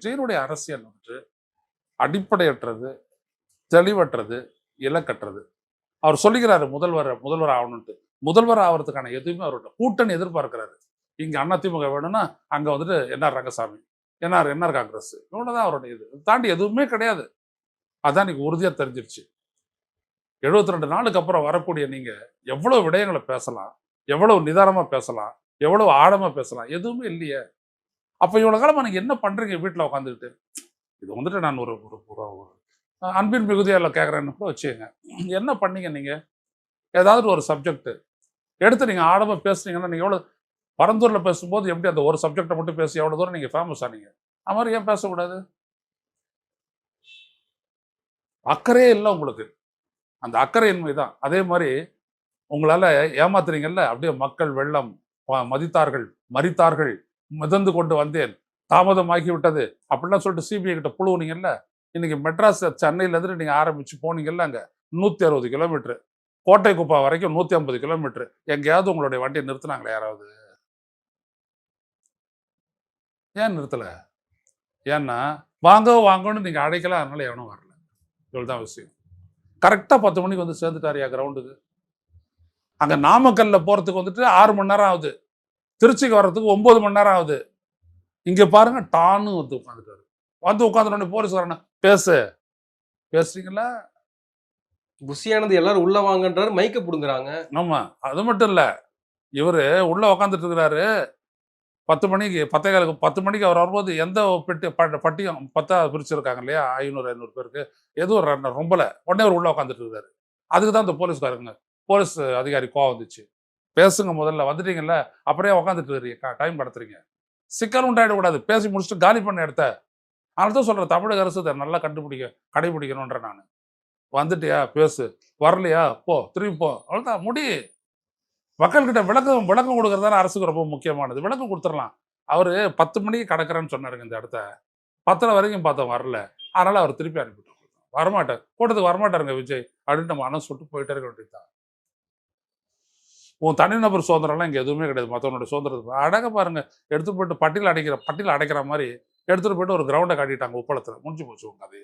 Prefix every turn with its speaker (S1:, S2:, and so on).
S1: விஜயனுடைய அரசியல் வந்துட்டு அடிப்படையற்றது தெளிவற்றது இலக்கற்றது. அவர் சொல்லிக்கிறாரு முதல்வர் முதல்வர் ஆகணும்ட்டு முதல்வர் ஆகிறதுக்கான எதுவுமே அவர்கிட்ட கூட்டணி எதிர்பார்க்கிறாரு. இங்க அதிமுக வேணும்னா அங்க வந்துட்டு N R Rangasamy N R N R Congress இவ்வளவுதான் அவருடைய இது. தாண்டி எதுவுமே கிடையாது. அதான் இன்னைக்கு உறுதியா தெரிஞ்சிருச்சு. எழுபத்தி ரெண்டு நாளுக்கு அப்புறம் வரக்கூடிய நீங்க எவ்வளவு விடயங்களை பேசலாம் எவ்வளவு நிதானமா பேசலாம் எவ்வளவு ஆழமா பேசலாம் எதுவுமே இல்லையே. அப்போ இவ்வளோ காலமாக நீங்கள் என்ன பண்ணுறீங்க வீட்டில் உட்காந்துக்கிட்டு இது வந்துட்டு நான் ஒரு ஒரு ஒரு- அன்பின் மிகுதியால் கேட்குறேன்னு கூட வச்சுக்கோங்க. என்ன பண்ணீங்க நீங்கள் ஏதாவது ஒரு சப்ஜெக்ட் எடுத்து நீங்கள் ஆழமா பேசுனீங்கன்னா நீங்கள் எவ்வளோ பரந்தூரில் பேசும்போது எப்படி அந்த ஒரு சப்ஜெக்டை மட்டும் பேசி எவ்வளோ தூரம் நீங்கள் ஃபேமஸ் ஆனீங்க அது மாதிரி ஏன் பேசக்கூடாது? அக்கறையே இல்லை உங்களுக்கு. அந்த அக்கறையின்மை தான். அதே மாதிரி உங்களால் ஏமாத்துறீங்கல்ல அப்படியே மக்கள் வெள்ளம் மதித்தார்கள் மறித்தார்கள் மிதந்து கொண்டு வந்தேன். தாமதமாகி விட்டது அப்படிலாம் சொல்லிட்டு சிபிஐ கிட்ட புழுவுனீங்கல்ல? இன்னைக்கு மெட்ராஸ் சென்னையிலேருந்து நீங்கள் ஆரம்பித்து போனீங்கல்ல அங்கே? நூற்றி அறுபது கிலோமீட்ரு கோட்டை குப்பா வரைக்கும் நூற்றி ஐம்பது கிலோமீட்டர். எங்கேயாவது உங்களுடைய வண்டியை நிறுத்தினாங்களே யாராவது? ஏன் நிறுத்தலை? ஏன்னா வாங்க வாங்கன்னு நீங்கள் அழைக்கலாம் அதனால எவனும் வரல. இவ்வளோதான் விஷயம். கரெக்டாக பத்து மணிக்கு வந்து சேர்ந்துட்டாரியா கிரவுண்டுக்கு அங்கே நாமக்கல்ல போகிறதுக்கு வந்துட்டு ஆறு மணி நேரம் ஆகுது. திருச்சிக்கு வர்றதுக்கு ஒன்பது மணி நேரம் ஆகுது. இங்க பாருங்க டான்னு வந்து உட்காந்துட்டாரு வந்து உட்காந்துட்டு போலீஸ்காரன பேசு. பேசுறீங்களா?
S2: புஷியானது எல்லாரும் உள்ள வாங்கன்றாரு மைக்க புடுங்குறாங்க.
S1: ஆமா அது மட்டும் இல்ல இவரு உள்ள உக்காந்துட்டு இருக்கிறாரு. பத்து மணிக்கு பத்தே காலுக்கு பத்து மணிக்கு அவர் வரும்போது எந்த பெட்டி பட்டியும் பத்தா பிரிச்சிருக்காங்க இல்லையா? ஐநூறு ஐநூறு பேருக்கு. எதுவும் ரொம்பல. உடனே அவர் உள்ள உட்காந்துட்டு இருக்காரு அதுக்கு தான் இந்த போலீஸ்காரங்க போலீஸ் அதிகாரி கோவம் வந்துச்சு. பேசுங்க முதல்ல வந்துட்டீங்கல்ல அப்படியே உட்காந்துட்டு இருக்கீங்க டைம் கடத்துறீங்க. சிக்கல் உண்டாயிடக்கூடாது பேசி முடிச்சுட்டு காலி பண்ண இடத்த. அதனால தான் சொல்றேன் தமிழக அரசு இதை நல்லா கண்டுபிடிக்க கடைபிடிக்கணுன்ற நான். வந்துட்டியா பேசு. வரலையா போ திரும்பி போ அவ்வளோதான் முடி. மக்கள்கிட்ட விளக்கம் விளக்கம் கொடுக்கறது அரசுக்கு ரொம்ப முக்கியமானது. விளக்கம் கொடுத்துடலாம். அவர் பத்து மணிக்கு கடக்கிறேன்னு சொன்னாருங்க இந்த இடத்த. பத்தரை வரைக்கும் பார்த்தோம் வரல. அதனால அவர் திருப்பி அனுப்பிட்டு வரமாட்டார். கூட்டத்துக்கு வரமாட்டாருங்க விஜய். அப்படின்னு நம்ம அனௌன்ஸ் சொல்லிட்டு போயிட்டே இருக்க வேண்டியதுதான். உன் தனிநபர் சுதந்திரம்லாம் இங்கே எதுவுமே கிடையாது. மற்றவனுடைய சுதந்திரத்தை அடக்க பாருங்க. எடுத்து போயிட்டு பட்டியல் அடைக்கிற பட்டியல் அடைக்கிற மாதிரி எடுத்துட்டு போயிட்டு ஒரு கிரவுண்டை காட்டிட்டாங்க உப்பளத்தில். முடிஞ்சு போச்சு உங்க அது